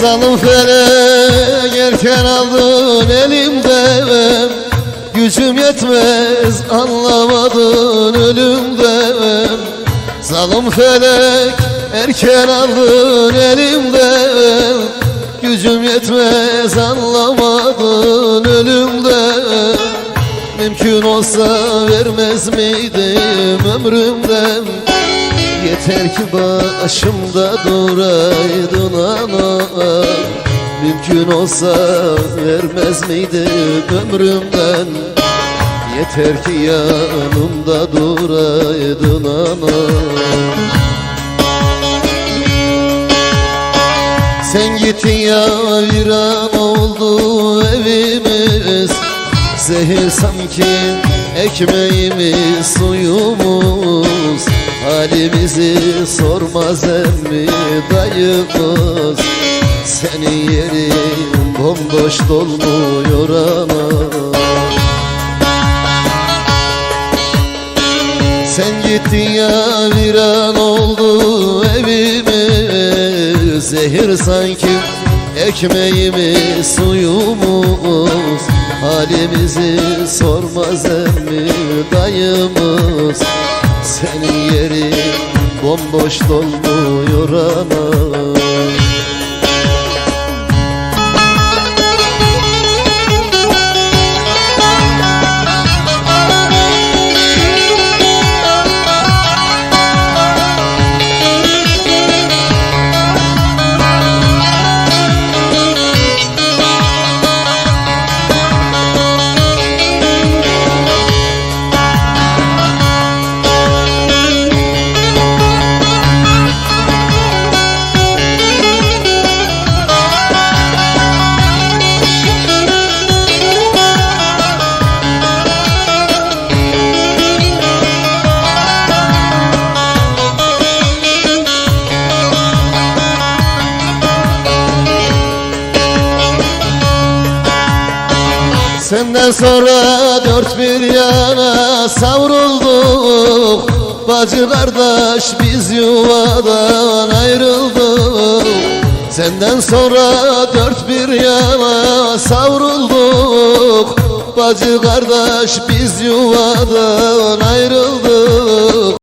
Zalım felek erken aldın elimden Gücüm yetmez anlamadın ölümden Zalım felek erken aldın elimden Gücüm yetmez anlamadın ölümden Mümkün olsa vermez miydim ömrümden Yeter ki başımda duraydın ana. Mümkün olsa vermez miydim ömrümden? Yeter ki yanımda duraydın ana. Sen gittin ya viran oldu evimiz. Zehir sanki ekmeğimiz suyumuz Halimizi sormaz emmi dayımız. Senin yerin bomboş dolmuyor ana Sen gittin ya viran oldu evimiz Zehir sanki ekmeğimiz suyumuz. Halimizi sormaz emmi dayımız Senin yerin bomboş dolmuyor ana Senden sonra dört bir yana savrulduk. Bacı kardeş biz yuvadan ayrıldık. Senden sonra dört bir yana savrulduk. Bacı kardeş biz yuvadan ayrıldık